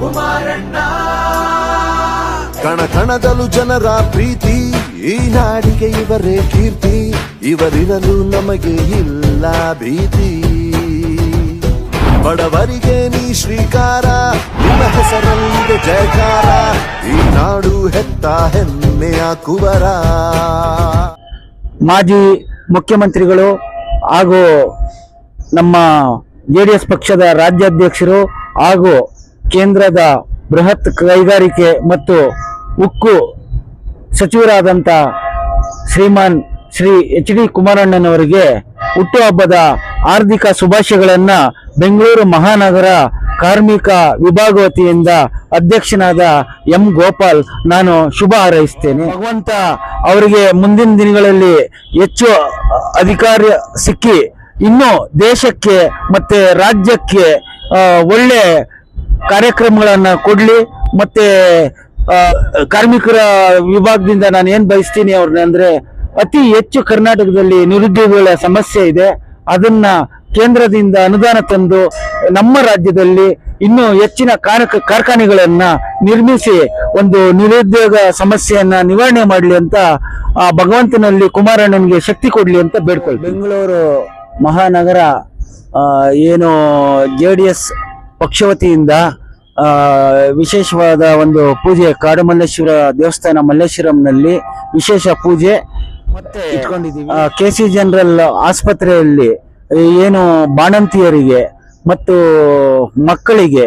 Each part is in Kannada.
ಕುಮಾರಣ್ಣ. ಕಣಕಣದಲ್ಲೂ ಜನರ ಪ್ರೀತಿ ಈ ನಾಡಿಗೆ ಇವರೇ ಕೀರ್ತಿ ಇವರಿರಲು ನಮಗೆ ಇಲ್ಲ ಭೀತಿ. ಬಡವರಿಗೆ ನೀ ಶ್ರೀಕಾರ ನಿಮ್ಮ ಹೆಸರಲ್ಲಿದೆ ಜಯಕಾರ ಈ ನಾಡು ಹೆತ್ತ ಹೆಮ್ಮೆಯ ಕುವರ. ಮಾಜಿ ಮುಖ್ಯಮಂತ್ರಿಗಳು ಹಾಗೂ ನಮ್ಮ ಜೆಡಿಎಸ್ ಪಕ್ಷದ ರಾಜ್ಯಾಧ್ಯಕ್ಷರು ಹಾಗೂ ಕೇಂದ್ರದ ಬೃಹತ್ ಕೈಗಾರಿಕೆ ಮತ್ತು ಉಕ್ಕು ಸಚಿವರಾದಂಥ ಶ್ರೀಮಾನ್ ಶ್ರೀ ಎಚ್ ಡಿ ಕುಮಾರಣ್ಣನವರಿಗೆ ಹುಟ್ಟುಹಬ್ಬದ ಹಾರ್ದಿಕ ಶುಭಾಶಯಗಳನ್ನು ಬೆಂಗಳೂರು ಮಹಾನಗರ ಕಾರ್ಮಿಕ ವಿಭಾಗ ವತಿಯಿಂದ ಅಧ್ಯಕ್ಷನಾದ ಎಂ ಗೋಪಾಲ್ ನಾನು ಶುಭ ಹಾರೈಸ್ತೇನೆ. ಭಗವಂತ ಅವರಿಗೆ ಮುಂದಿನ ದಿನಗಳಲ್ಲಿ ಹೆಚ್ಚು ಅಧಿಕಾರ ಸಿಕ್ಕಿ ಇನ್ನು ದೇಶಕ್ಕೆ ಮತ್ತೆ ರಾಜ್ಯಕ್ಕೆ ಒಳ್ಳೆ ಕಾರ್ಯಕ್ರಮಗಳನ್ನು ಕೊಡಲಿ. ಮತ್ತು ಕಾರ್ಮಿಕರ ವಿಭಾಗದಿಂದ ನಾನು ಏನು ಬಯಸ್ತೀನಿ ಅವ್ರನ್ನ ಅಂದರೆ, ಅತಿ ಹೆಚ್ಚು ಕರ್ನಾಟಕದಲ್ಲಿ ನಿರುದ್ಯೋಗಿಗಳ ಸಮಸ್ಯೆ ಇದೆ. ಅದನ್ನು ಕೇಂದ್ರದಿಂದ ಅನುದಾನ ತಂದು ನಮ್ಮ ರಾಜ್ಯದಲ್ಲಿ ಇನ್ನೂ ಹೆಚ್ಚಿನ ಕಾರ್ಖಾನೆಗಳನ್ನು ಕಾರ್ಖಾನೆಗಳನ್ನ ನಿರ್ಮಿಸಿ ಒಂದು ನಿರುದ್ಯೋಗ ಸಮಸ್ಯೆಯನ್ನು ನಿವಾರಣೆ ಮಾಡಲಿ ಅಂತ ಆ ಭಗವಂತನಲ್ಲಿ ಕುಮಾರಣ್ಣನಿಗೆ ಶಕ್ತಿ ಕೊಡಲಿ ಅಂತ ಬೇಡ್ಕೊಳ್ಳಿ ಬೆಂಗಳೂರು ಮಹಾನಗರ ಏನು ಜೆ ಡಿ ಎಸ್ ಪಕ್ಷವತಿಯಿಂದ ವತಿಯಿಂದ ವಿಶೇಷವಾದ ಒಂದು ಪೂಜೆ ಕಾಡು ಮಲ್ಲೇಶ್ವರ ದೇವಸ್ಥಾನ ಮಲ್ಲೇಶ್ವರಂನಲ್ಲಿ ವಿಶೇಷ ಪೂಜೆ ಮತ್ತೆ ಇಟ್ಕೊಂಡಿದ್ದೀವಿ. ಕೆ ಸಿ ಜನರಲ್ ಆಸ್ಪತ್ರೆಯಲ್ಲಿ ಏನು ಬಾಣಂತಿಯರಿಗೆ ಮತ್ತು ಮಕ್ಕಳಿಗೆ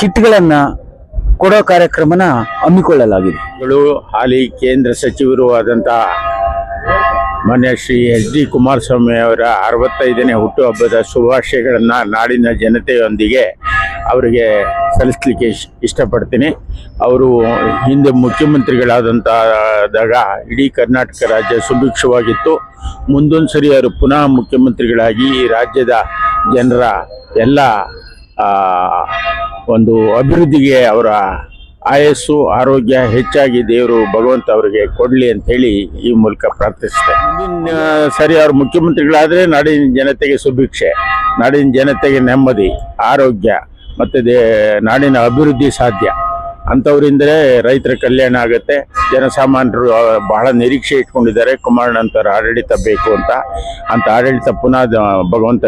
ಕಿಟ್ಗಳನ್ನು ಕಿಟ್ಗಳನ್ನ ಕೊಡೋ ಕಾರ್ಯಕ್ರಮನ ಹಮ್ಮಿಕೊಳ್ಳಲಾಗಿದೆ. ಹಾಲಿ ಕೇಂದ್ರ ಸಚಿವರು ಆದಂಥ ಮಾನ್ಯ ಶ್ರೀ ಎಚ್ ಡಿ ಕುಮಾರಸ್ವಾಮಿ ಅವರ ಅರವತ್ತೈದನೇ ಹುಟ್ಟುಹಬ್ಬದ ಶುಭಾಶಯಗಳನ್ನು ನಾಡಿನ ಜನತೆಯೊಂದಿಗೆ ಅವರಿಗೆ ಸಲ್ಲಿಸಲಿಕ್ಕೆ ಇಷ್ಟಪಡ್ತೀನಿ. ಅವರು ಹಿಂದೆ ಮುಖ್ಯಮಂತ್ರಿಗಳಾದಂತಾದಾಗ ಇಡೀ ಕರ್ನಾಟಕ ರಾಜ್ಯ ಸುಭಿಕ್ಷವಾಗಿತ್ತು. ಮುಂದೊಂದು ಸರಿ ಅವರು ಪುನಃ ಮುಖ್ಯಮಂತ್ರಿಗಳಾಗಿ ಈ ರಾಜ್ಯದ ಜನರ ಎಲ್ಲ ಒಂದು ಅಭಿವೃದ್ಧಿಗೆ ಅವರ ಆಯಸ್ಸು, ಆರೋಗ್ಯ ಹೆಚ್ಚಾಗಿ ದೇವರು ಭಗವಂತ ಅವರಿಗೆ ಕೊಡಲಿ ಅಂತ ಹೇಳಿ ಈ ಮೂಲಕ ಪ್ರಾರ್ಥಿಸ್ತೇನೆ ಮುಂದಿನ ಸರಿ, ಅವರು ಮುಖ್ಯಮಂತ್ರಿಗಳಾದರೆ ನಾಡಿನ ಜನತೆಗೆ ಸುಭಿಕ್ಷೆ, ನಾಡಿನ ಜನತೆಗೆ ನೆಮ್ಮದಿ, ಆರೋಗ್ಯ ಮತ್ತು ದೇ, ನಾಡಿನ ಅಭಿವೃದ್ಧಿ ಸಾಧ್ಯ. ಅಂಥವರಿಂದಲೇ ರೈತರ ಕಲ್ಯಾಣ ಆಗುತ್ತೆ. ಜನಸಾಮಾನ್ಯರು ಬಹಳ ನಿರೀಕ್ಷೆ ಇಟ್ಕೊಂಡಿದ್ದಾರೆ. ಕುಮಾರಣ್ಣಂತರ ಆಡಳಿತ ಬೇಕು ಅಂತ. ಅಂತ ಆಡಳಿತ ಪುನಃ ಭಗವಂತ